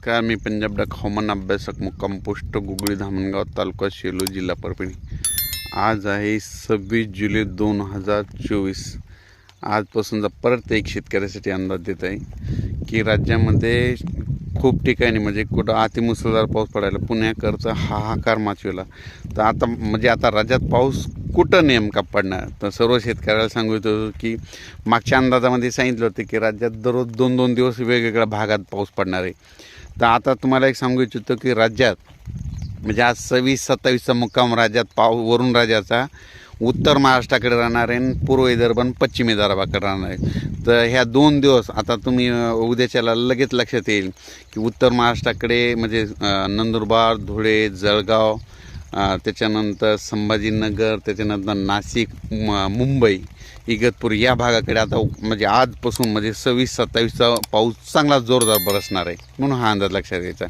नमस्कार मी पंजाब डक हवामान अभ्यासक मुक्काम पोस्ट गुगळी धामणगाव तालुका शेलू जिल्हा परभणी. आज आहे सव्वीस जुलै दोन हजार चोवीस. आजपासूनचा परत एक शेतकऱ्यासाठी अंदाज देत आहे की राज्यामध्ये खूप ठिकाणी म्हणजे कुठं अतिमुसळधार पाऊस पडायला पुण्याकरचा हाहाकार माचविला. तर आता म्हणजे आता राज्यात पाऊस कुठं नेमका पडणार? तर सर्व शेतकऱ्याला सांगू इच्छितो की मागच्या अंदाजामध्ये सांगितलं होतं की राज्यात दररोज दोन दोन दिवस वेगवेगळ्या भागात पाऊस पडणार आहे. तर आता तुम्हाला एक सांगू इच्छितो की राज्यात म्हणजे आज सव्वीस सत्तावीसचा मुक्काम राज्यात पाव वरून राज्याचा उत्तर महाराष्ट्राकडे राहणार आहे आणि पूर्व विदर्भ आणि पश्चिम विदर्भाकडे राहणार आहे. तर ह्या दोन दिवस आता तुम्ही उद्याच्याला लगेच लक्षात येईल की उत्तर महाराष्ट्राकडे म्हणजे नंदुरबार धुळे जळगाव त्याच्यानंतर संभाजीनगर त्याच्यानंतर नाशिक म- मुंबई इगतपूर या भागाकडे आता म्हणजे आजपासून म्हणजे सव्वीस सत्तावीसचा पाऊस चांगला जोरदार बरसणार आहे. म्हणून हा अंदाज लक्षात घ्यायचा.